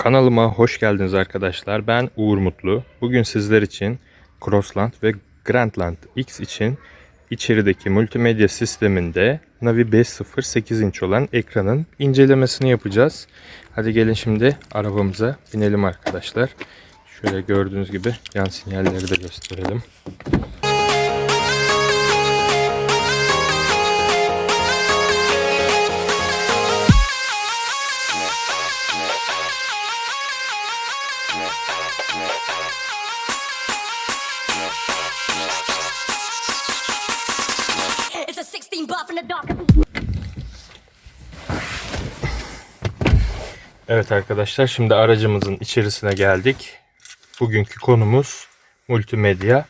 Kanalıma hoş geldiniz arkadaşlar. Ben Uğur Mutlu. Bugün sizler için Crossland ve Grandland X için içerideki multimedya sisteminde Navi 5.0 8 inç olan ekranın incelemesini yapacağız. Hadi gelin şimdi arabamıza binelim arkadaşlar. Şöyle gördüğünüz gibi yan sinyalleri de gösterelim. 16 buff in the dark. Evet arkadaşlar şimdi aracımızın içerisine geldik. Bugünkü konumuz multimedya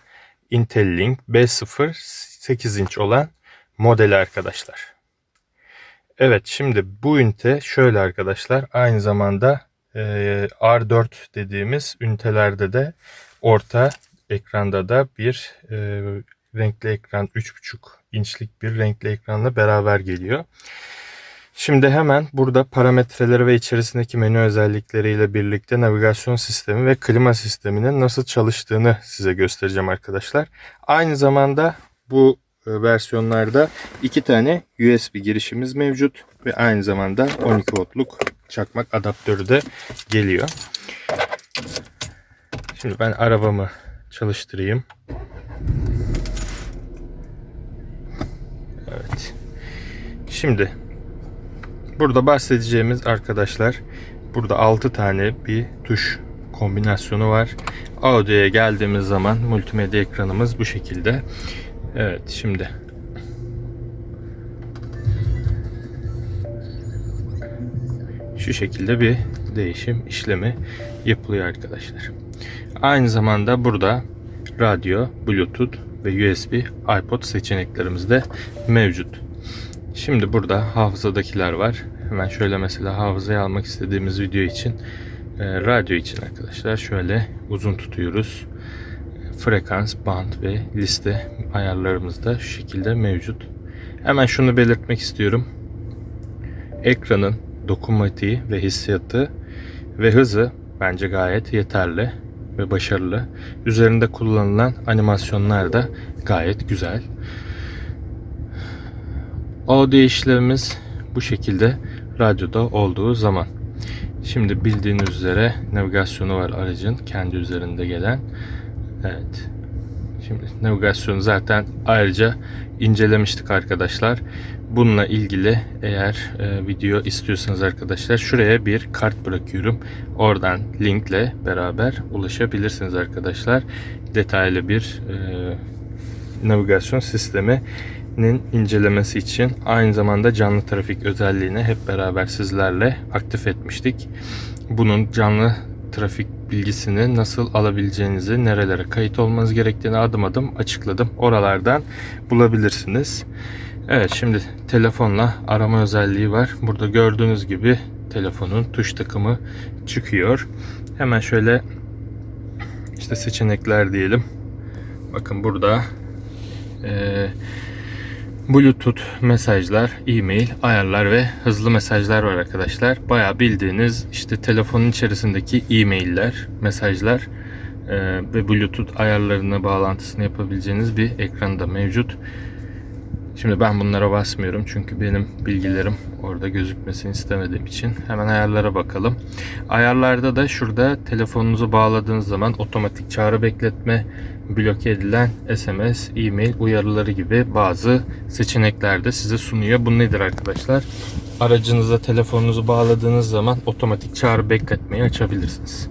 Intel-Link B0 8 inç olan modeli arkadaşlar. Evet şimdi bu ünite şöyle arkadaşlar aynı zamanda e, R4 dediğimiz ünitelerde de orta ekranda da bir e, renkli ekran 3.5 inçlik bir renkli ekranla beraber geliyor. Şimdi hemen burada parametreleri ve içerisindeki menü özellikleriyle birlikte navigasyon sistemi ve klima sisteminin nasıl çalıştığını size göstereceğim arkadaşlar. Aynı zamanda bu e, versiyonlarda iki tane USB girişimiz mevcut ve aynı zamanda 12 voltluk çakmak adaptörü de geliyor. Şimdi ben arabamı çalıştırayım. Evet. Şimdi Burada bahsedeceğimiz arkadaşlar burada 6 tane bir tuş kombinasyonu var. Audio'ya geldiğimiz zaman multimedya ekranımız bu şekilde. Evet şimdi şu şekilde bir değişim işlemi yapılıyor arkadaşlar. Aynı zamanda burada radyo, bluetooth ve USB, iPod seçeneklerimiz de mevcut. Şimdi burada hafızadakiler var. Hemen şöyle mesela hafızaya almak istediğimiz video için e, radyo için arkadaşlar şöyle uzun tutuyoruz. Frekans, band ve liste ayarlarımız da şu şekilde mevcut. Hemen şunu belirtmek istiyorum. Ekranın dokunmatiği ve hissiyatı ve hızı bence gayet yeterli ve başarılı. Üzerinde kullanılan animasyonlar da gayet güzel. Audio işlemimiz bu şekilde radyoda olduğu zaman. Şimdi bildiğiniz üzere navigasyonu var aracın kendi üzerinde gelen. Evet. Şimdi navigasyonu zaten ayrıca incelemiştik arkadaşlar. Bununla ilgili eğer e, video istiyorsanız arkadaşlar şuraya bir kart bırakıyorum. Oradan linkle beraber ulaşabilirsiniz arkadaşlar. Detaylı bir e, navigasyon sistemi nin incelemesi için aynı zamanda canlı trafik özelliğini hep beraber sizlerle aktif etmiştik. Bunun canlı trafik bilgisini nasıl alabileceğinizi, nerelere kayıt olmanız gerektiğini adım adım açıkladım. Oralardan bulabilirsiniz. Evet şimdi telefonla arama özelliği var. Burada gördüğünüz gibi telefonun tuş takımı çıkıyor. Hemen şöyle işte seçenekler diyelim. Bakın burada eee Bluetooth mesajlar, e-mail, ayarlar ve hızlı mesajlar var arkadaşlar. Bayağı bildiğiniz işte telefonun içerisindeki e-mailler, mesajlar e, ve Bluetooth ayarlarına bağlantısını yapabileceğiniz bir ekranda mevcut. Şimdi ben bunlara basmıyorum çünkü benim bilgilerim orada gözükmesini istemediğim için hemen ayarlara bakalım. Ayarlarda da şurada telefonunuzu bağladığınız zaman otomatik çağrı bekletme, bloke edilen SMS, e-mail uyarıları gibi bazı seçenekler de size sunuyor. Bu nedir arkadaşlar? Aracınıza telefonunuzu bağladığınız zaman otomatik çağrı bekletmeyi açabilirsiniz.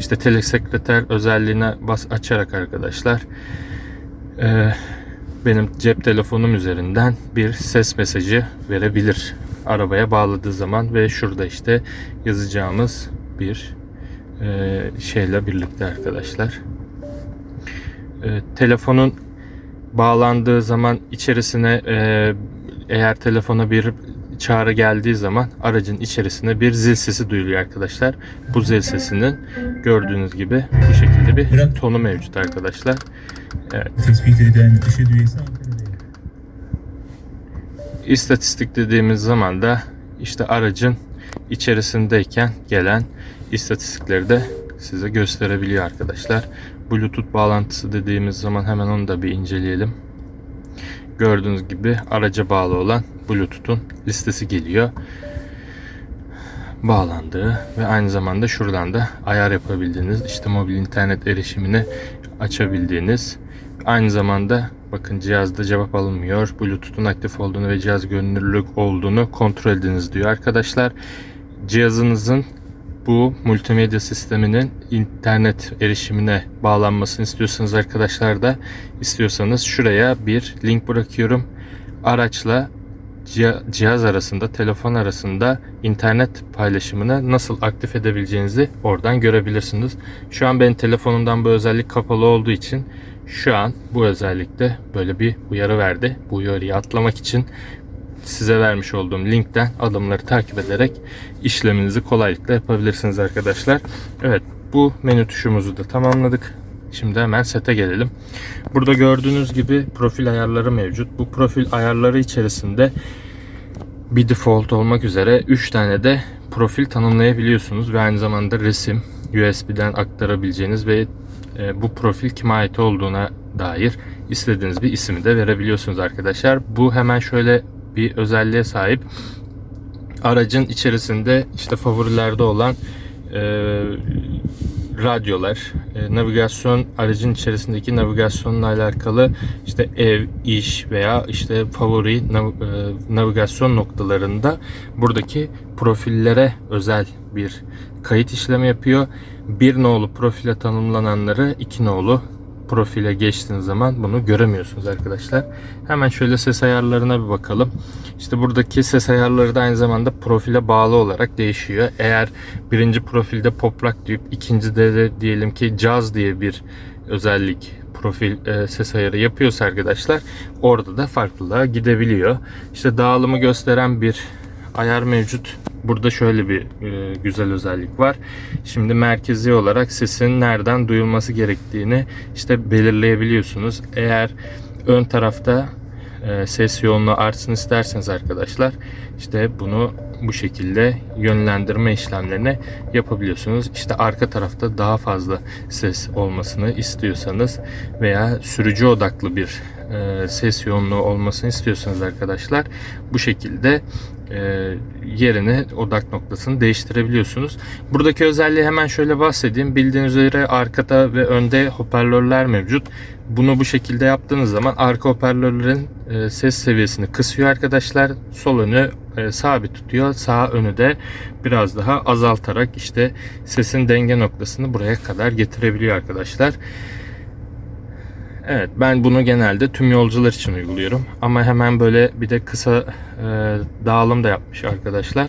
İşte telesekreter özelliğine bas açarak arkadaşlar eee benim cep telefonum üzerinden bir ses mesajı verebilir arabaya bağladığı zaman ve şurada işte yazacağımız bir e, şeyle birlikte arkadaşlar. E, telefonun bağlandığı zaman içerisine e, eğer telefona bir çağrı geldiği zaman aracın içerisine bir zil sesi duyuluyor arkadaşlar. Bu zil sesinin gördüğünüz gibi bu şekilde bir tonu mevcut arkadaşlar. Evet. Tespit edilen IŞİD üyesi. İstatistik dediğimiz zaman da işte aracın içerisindeyken gelen istatistikleri de size gösterebiliyor arkadaşlar. Bluetooth bağlantısı dediğimiz zaman hemen onu da bir inceleyelim. Gördüğünüz gibi araca bağlı olan Bluetooth'un listesi geliyor. Bağlandığı ve aynı zamanda şuradan da ayar yapabildiğiniz işte mobil internet erişimini açabildiğiniz aynı zamanda bakın cihazda cevap alınmıyor. Bluetooth'un aktif olduğunu ve cihaz görünürlük olduğunu kontrol ediniz diyor arkadaşlar. Cihazınızın bu multimedya sisteminin internet erişimine bağlanmasını istiyorsanız arkadaşlar da istiyorsanız şuraya bir link bırakıyorum. Araçla ciha- cihaz arasında, telefon arasında internet paylaşımını nasıl aktif edebileceğinizi oradan görebilirsiniz. Şu an benim telefonumdan bu özellik kapalı olduğu için şu an bu özellikte böyle bir uyarı verdi. Bu uyarıyı atlamak için size vermiş olduğum linkten adımları takip ederek işleminizi kolaylıkla yapabilirsiniz arkadaşlar. Evet bu menü tuşumuzu da tamamladık. Şimdi hemen sete gelelim. Burada gördüğünüz gibi profil ayarları mevcut. Bu profil ayarları içerisinde bir default olmak üzere 3 tane de profil tanımlayabiliyorsunuz ve aynı zamanda resim USB'den aktarabileceğiniz ve e, bu profil kime ait olduğuna dair istediğiniz bir ismi de verebiliyorsunuz arkadaşlar. Bu hemen şöyle bir özelliğe sahip. Aracın içerisinde işte favorilerde olan e, radyolar, e, navigasyon aracın içerisindeki navigasyonla alakalı işte ev, iş veya işte favori nav- e, navigasyon noktalarında buradaki profillere özel bir kayıt işlemi yapıyor. Bir nolu profile tanımlananları iki nolu profile geçtiğiniz zaman bunu göremiyorsunuz arkadaşlar. Hemen şöyle ses ayarlarına bir bakalım. İşte buradaki ses ayarları da aynı zamanda profile bağlı olarak değişiyor. Eğer birinci profilde pop rock deyip ikincide de diyelim ki jazz diye bir özellik profil e, ses ayarı yapıyorsa arkadaşlar orada da farklılığa gidebiliyor. İşte dağılımı gösteren bir ayar mevcut. Burada şöyle bir e, güzel özellik var. Şimdi merkezi olarak sesin nereden duyulması gerektiğini işte belirleyebiliyorsunuz. Eğer ön tarafta e, ses yoğunluğu artsın isterseniz arkadaşlar işte bunu bu şekilde yönlendirme işlemlerini yapabiliyorsunuz. İşte arka tarafta daha fazla ses olmasını istiyorsanız veya sürücü odaklı bir e, ses yoğunluğu olmasını istiyorsanız arkadaşlar bu şekilde e, yerini odak noktasını değiştirebiliyorsunuz. Buradaki özelliği hemen şöyle bahsedeyim. Bildiğiniz üzere arkada ve önde hoparlörler mevcut. Bunu bu şekilde yaptığınız zaman arka hoparlörlerin e, ses seviyesini kısıyor arkadaşlar. Sol önü e, sabit tutuyor. Sağ önü de biraz daha azaltarak işte sesin denge noktasını buraya kadar getirebiliyor arkadaşlar. Evet ben bunu genelde tüm yolcular için uyguluyorum. Ama hemen böyle bir de kısa e, dağılım da yapmış arkadaşlar.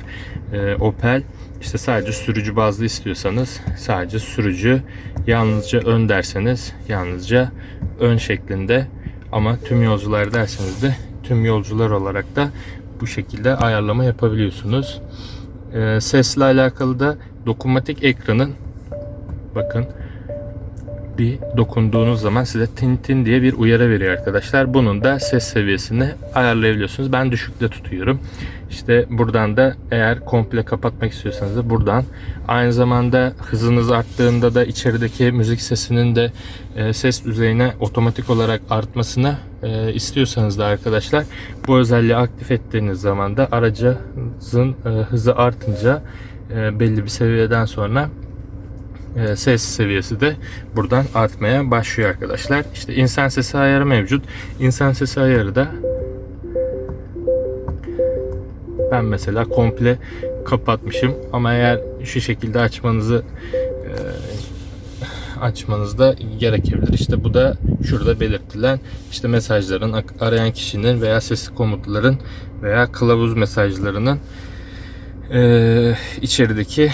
E, Opel işte sadece sürücü bazlı istiyorsanız sadece sürücü yalnızca ön derseniz yalnızca ön şeklinde ama tüm yolcular derseniz de tüm yolcular olarak da bu şekilde ayarlama yapabiliyorsunuz. E, sesle alakalı da dokunmatik ekranın bakın bir dokunduğunuz zaman size tin tin diye bir uyarı veriyor arkadaşlar. Bunun da ses seviyesini ayarlayabiliyorsunuz. Ben düşükte tutuyorum. İşte buradan da eğer komple kapatmak istiyorsanız da buradan aynı zamanda hızınız arttığında da içerideki müzik sesinin de e, ses düzeyine otomatik olarak artmasını e, istiyorsanız da arkadaşlar bu özelliği aktif ettiğiniz zaman da aracınızın e, hızı artınca belli bir seviyeden sonra ses seviyesi de buradan artmaya başlıyor arkadaşlar. İşte insan sesi ayarı mevcut. İnsan sesi ayarı da ben mesela komple kapatmışım ama eğer şu şekilde açmanızı e, açmanız da gerekebilir. İşte bu da şurada belirtilen işte mesajların arayan kişinin veya sesli komutların veya kılavuz mesajlarının e, içerideki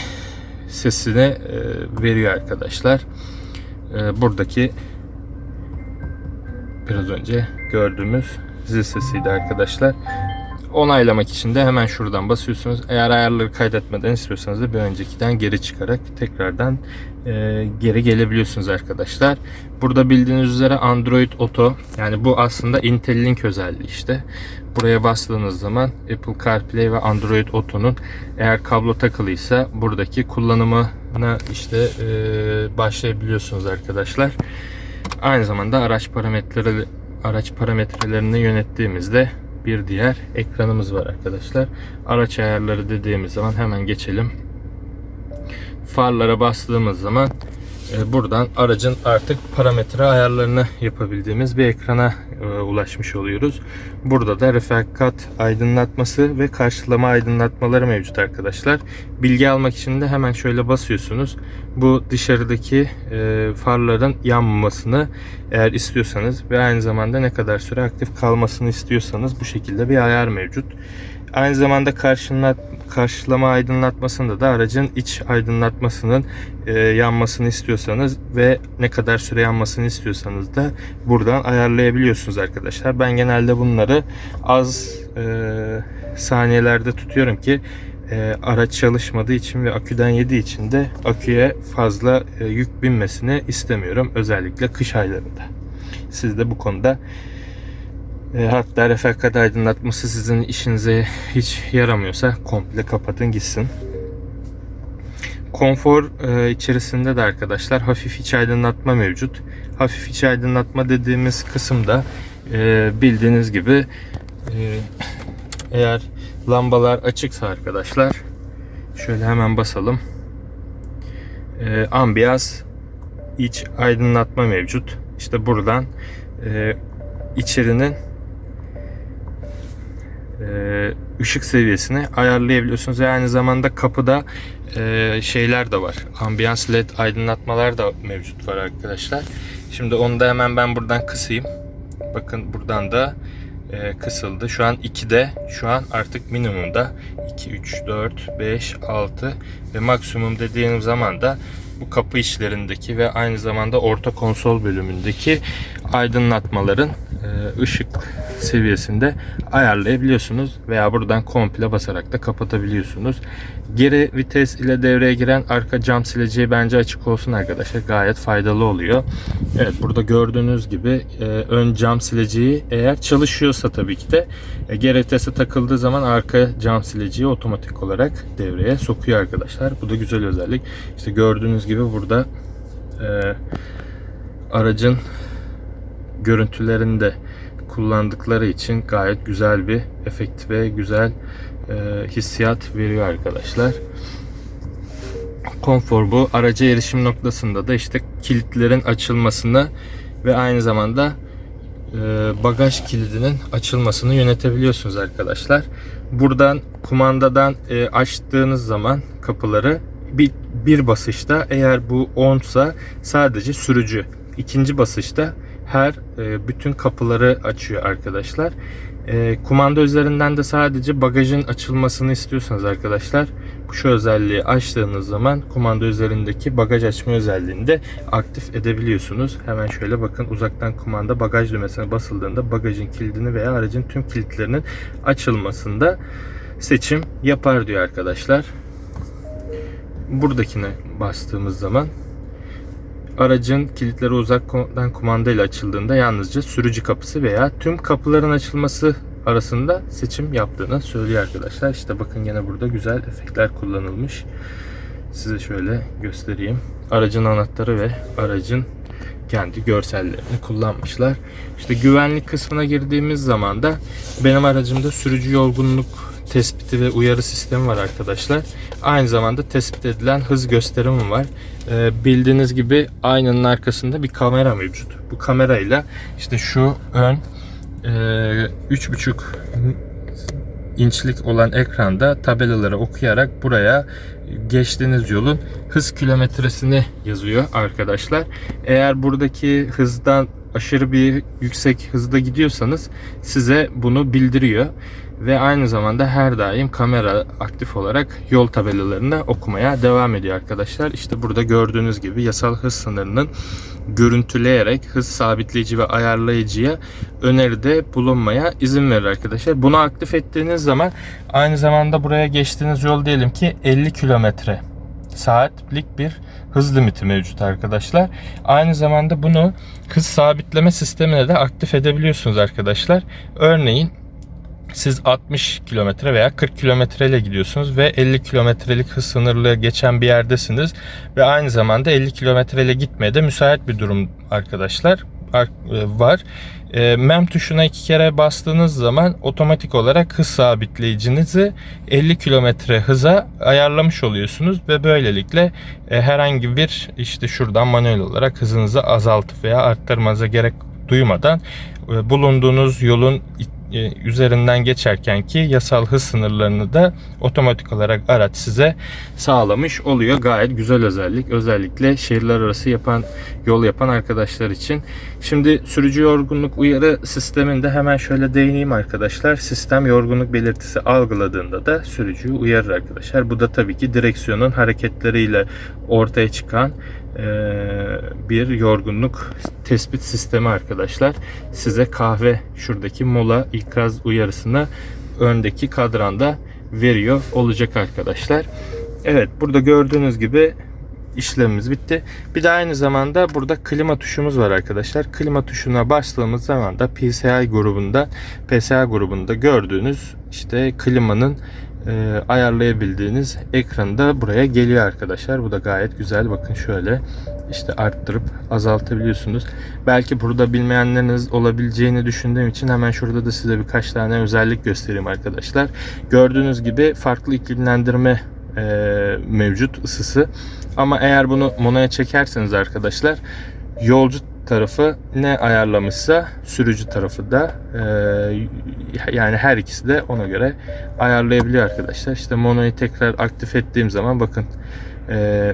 sesini e, veriyor arkadaşlar. E, buradaki biraz önce gördüğümüz zil sesiydi arkadaşlar. Onaylamak için de hemen şuradan basıyorsunuz. Eğer ayarları kaydetmeden istiyorsanız da bir öncekiden geri çıkarak tekrardan e, geri gelebiliyorsunuz arkadaşlar. Burada bildiğiniz üzere Android Auto yani bu aslında Intelli-Link özelliği işte. Buraya bastığınız zaman Apple CarPlay ve Android Auto'nun eğer kablo takılıysa buradaki kullanımına işte e, başlayabiliyorsunuz arkadaşlar. Aynı zamanda araç parametreleri araç parametrelerini yönettiğimizde bir diğer ekranımız var arkadaşlar. Araç ayarları dediğimiz zaman hemen geçelim. Farlara bastığımız zaman e, buradan aracın artık parametre ayarlarını yapabildiğimiz bir ekrana e, ulaşmış oluyoruz. Burada da refakat aydınlatması ve karşılama aydınlatmaları mevcut arkadaşlar. Bilgi almak için de hemen şöyle basıyorsunuz. Bu dışarıdaki e, farların yanmamasını eğer istiyorsanız ve aynı zamanda ne kadar süre aktif kalmasını istiyorsanız bu şekilde bir ayar mevcut. Aynı zamanda karşılat, karşılama aydınlatmasında da aracın iç aydınlatmasının e, yanmasını istiyorsanız ve ne kadar süre yanmasını istiyorsanız da buradan ayarlayabiliyorsunuz arkadaşlar. Ben genelde bunları az e, saniyelerde tutuyorum ki e, araç çalışmadığı için ve aküden yediği için de aküye fazla e, yük binmesini istemiyorum. Özellikle kış aylarında. Siz de bu konuda e, hatta refakat aydınlatması sizin işinize hiç yaramıyorsa komple kapatın gitsin. Konfor e, içerisinde de arkadaşlar hafif iç aydınlatma mevcut. Hafif iç aydınlatma dediğimiz kısımda e, bildiğiniz gibi e, eğer lambalar açıksa arkadaşlar şöyle hemen basalım. E, ambiyans iç aydınlatma mevcut. İşte buradan e, içerinin e, ışık seviyesini ayarlayabiliyorsunuz aynı zamanda kapıda e, şeyler de var. Ambiyans led aydınlatmalar da mevcut var arkadaşlar. Şimdi onu da hemen ben buradan kısayım. Bakın buradan da e, kısıldı. Şu an 2'de. Şu an artık minimumda 2, 3, 4, 5, 6 ve maksimum dediğim zaman da bu kapı içlerindeki ve aynı zamanda orta konsol bölümündeki aydınlatmaların ışık seviyesinde ayarlayabiliyorsunuz veya buradan komple basarak da kapatabiliyorsunuz. Geri vites ile devreye giren arka cam sileceği bence açık olsun arkadaşlar. Gayet faydalı oluyor. Evet burada gördüğünüz gibi e, ön cam sileceği eğer çalışıyorsa tabii ki de e, GRT'si takıldığı zaman arka cam sileceği otomatik olarak devreye sokuyor arkadaşlar. Bu da güzel özellik. İşte gördüğünüz gibi burada e, aracın görüntülerinde kullandıkları için gayet güzel bir efekt ve güzel e, hissiyat veriyor arkadaşlar. Konfor bu. Araca erişim noktasında da işte kilitlerin açılmasını ve aynı zamanda e, bagaj kilidinin açılmasını yönetebiliyorsunuz arkadaşlar. Buradan kumandadan e, açtığınız zaman kapıları bir, bir basışta eğer bu onsa sadece sürücü. İkinci basışta her e, bütün kapıları açıyor arkadaşlar. E, kumanda üzerinden de sadece bagajın açılmasını istiyorsanız arkadaşlar şu özelliği açtığınız zaman kumanda üzerindeki bagaj açma özelliğini de aktif edebiliyorsunuz. Hemen şöyle bakın uzaktan kumanda bagaj düğmesine basıldığında bagajın kilidini veya aracın tüm kilitlerinin açılmasında seçim yapar diyor arkadaşlar. Buradakine bastığımız zaman aracın kilitleri uzaktan kumanda ile açıldığında yalnızca sürücü kapısı veya tüm kapıların açılması arasında seçim yaptığını söylüyor arkadaşlar. İşte bakın yine burada güzel efektler kullanılmış. Size şöyle göstereyim. Aracın anahtarı ve aracın kendi görsellerini kullanmışlar. İşte güvenlik kısmına girdiğimiz zaman da benim aracımda sürücü yorgunluk tespiti ve uyarı sistemi var arkadaşlar. Aynı zamanda tespit edilen hız gösterimi var. Ee, bildiğiniz gibi aynanın arkasında bir kamera mevcut. Bu kamerayla işte şu ön e, 3.5 inçlik olan ekranda tabelaları okuyarak buraya geçtiğiniz yolun hız kilometresini yazıyor arkadaşlar. Eğer buradaki hızdan aşırı bir yüksek hızda gidiyorsanız size bunu bildiriyor. Ve aynı zamanda her daim kamera aktif olarak yol tabelalarını okumaya devam ediyor arkadaşlar. İşte burada gördüğünüz gibi yasal hız sınırının görüntüleyerek hız sabitleyici ve ayarlayıcıya öneride bulunmaya izin verir arkadaşlar. Bunu aktif ettiğiniz zaman aynı zamanda buraya geçtiğiniz yol diyelim ki 50 kilometre saatlik bir hız limiti mevcut arkadaşlar. Aynı zamanda bunu hız sabitleme sistemine de aktif edebiliyorsunuz arkadaşlar. Örneğin siz 60 kilometre veya 40 kilometre ile gidiyorsunuz ve 50 kilometrelik hız sınırlığı geçen bir yerdesiniz ve aynı zamanda 50 kilometre ile gitmeye de müsait bir durum arkadaşlar ar- var. E, MEM tuşuna iki kere bastığınız zaman otomatik olarak hız sabitleyicinizi 50 kilometre hıza ayarlamış oluyorsunuz ve böylelikle e, herhangi bir işte şuradan manuel olarak hızınızı azaltıp veya arttırmanıza gerek duymadan e, bulunduğunuz yolun e, üzerinden geçerken ki yasal hız sınırlarını da otomatik olarak araç size sağlamış oluyor. Gayet güzel özellik. Özellikle şehirler arası yapan yol yapan arkadaşlar için. Şimdi sürücü yorgunluk uyarı sisteminde hemen şöyle değineyim arkadaşlar. Sistem yorgunluk belirtisi algıladığında da sürücüyü uyarır arkadaşlar. Bu da tabii ki direksiyonun hareketleriyle ortaya çıkan bir yorgunluk tespit sistemi arkadaşlar. Size kahve şuradaki mola ikaz uyarısını öndeki kadranda veriyor olacak arkadaşlar. Evet burada gördüğünüz gibi işlemimiz bitti. Bir de aynı zamanda burada klima tuşumuz var arkadaşlar. Klima tuşuna bastığımız zaman da PCI grubunda PSA grubunda gördüğünüz işte klimanın e, ayarlayabildiğiniz ekranda buraya geliyor arkadaşlar. Bu da gayet güzel. Bakın şöyle işte arttırıp azaltabiliyorsunuz. Belki burada bilmeyenleriniz olabileceğini düşündüğüm için hemen şurada da size birkaç tane özellik göstereyim arkadaşlar. Gördüğünüz gibi farklı iklimlendirme e, mevcut ısısı. Ama eğer bunu monoya çekerseniz arkadaşlar yolcu tarafı ne ayarlamışsa sürücü tarafı da e, yani her ikisi de ona göre ayarlayabiliyor arkadaşlar. İşte monoyu tekrar aktif ettiğim zaman bakın e,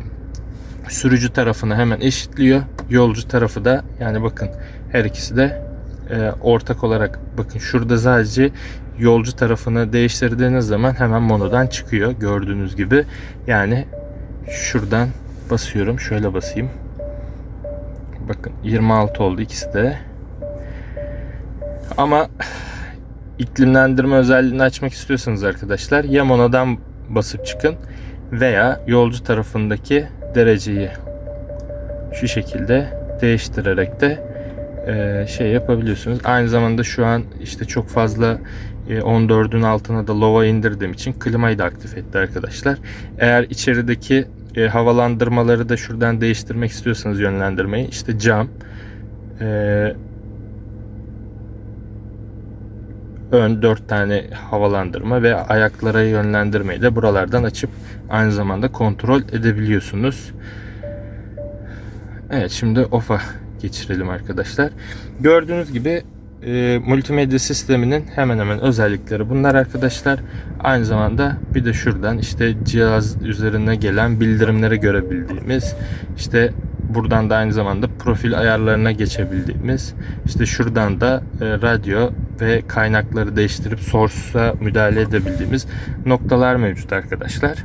sürücü tarafını hemen eşitliyor. Yolcu tarafı da yani bakın her ikisi de e, ortak olarak bakın şurada sadece yolcu tarafını değiştirdiğiniz zaman hemen monodan çıkıyor gördüğünüz gibi. Yani şuradan basıyorum. Şöyle basayım. Bakın 26 oldu ikisi de. Ama iklimlendirme özelliğini açmak istiyorsanız arkadaşlar ya monodan basıp çıkın veya yolcu tarafındaki dereceyi şu şekilde değiştirerek de şey yapabiliyorsunuz. Aynı zamanda şu an işte çok fazla 14'ün altına da lova indirdiğim için klimayı da aktif etti arkadaşlar. Eğer içerideki e, havalandırmaları da şuradan değiştirmek istiyorsanız yönlendirmeyi işte cam e, ön 4 tane havalandırma ve ayaklara yönlendirmeyi de buralardan açıp aynı zamanda kontrol edebiliyorsunuz. Evet şimdi off'a geçirelim arkadaşlar. Gördüğünüz gibi e, multimedya sisteminin hemen hemen özellikleri bunlar arkadaşlar. Aynı zamanda bir de şuradan işte cihaz üzerine gelen bildirimleri görebildiğimiz işte buradan da aynı zamanda profil ayarlarına geçebildiğimiz işte şuradan da e, radyo ve kaynakları değiştirip source'a müdahale edebildiğimiz noktalar mevcut arkadaşlar.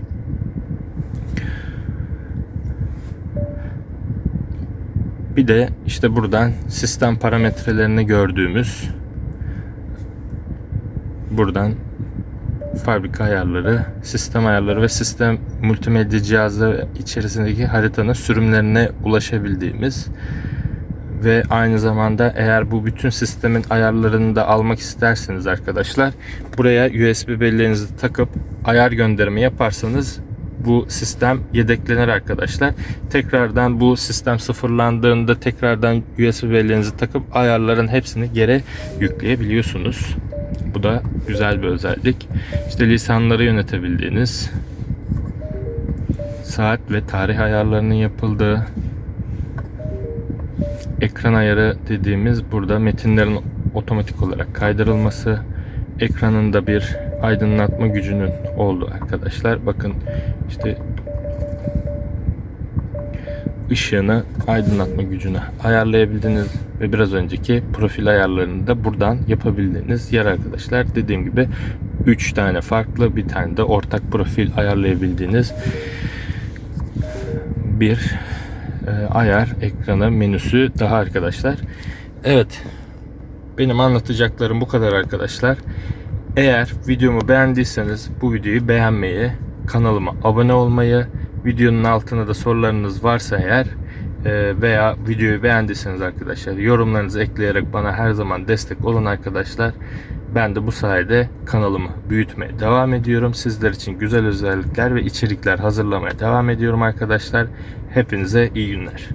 Bir de işte buradan sistem parametrelerini gördüğümüz buradan fabrika ayarları, sistem ayarları ve sistem multimedya cihazı içerisindeki haritanın sürümlerine ulaşabildiğimiz ve aynı zamanda eğer bu bütün sistemin ayarlarını da almak isterseniz arkadaşlar buraya USB belleğinizi takıp ayar gönderimi yaparsanız bu sistem yedeklenir arkadaşlar. Tekrardan bu sistem sıfırlandığında tekrardan USB belleğinizi takıp ayarların hepsini geri yükleyebiliyorsunuz. Bu da güzel bir özellik. İşte lisanları yönetebildiğiniz saat ve tarih ayarlarının yapıldığı ekran ayarı dediğimiz burada metinlerin otomatik olarak kaydırılması ekranında bir aydınlatma gücünün olduğu arkadaşlar. Bakın işte ışığını aydınlatma gücünü ayarlayabildiğiniz ve biraz önceki profil ayarlarını da buradan yapabildiğiniz yer arkadaşlar. Dediğim gibi 3 tane farklı bir tane de ortak profil ayarlayabildiğiniz bir e, ayar ekranı menüsü daha arkadaşlar. Evet. Benim anlatacaklarım bu kadar arkadaşlar. Eğer videomu beğendiyseniz bu videoyu beğenmeyi, kanalıma abone olmayı, videonun altına da sorularınız varsa eğer e, veya videoyu beğendiyseniz arkadaşlar yorumlarınızı ekleyerek bana her zaman destek olun arkadaşlar. Ben de bu sayede kanalımı büyütmeye devam ediyorum. Sizler için güzel özellikler ve içerikler hazırlamaya devam ediyorum arkadaşlar. Hepinize iyi günler.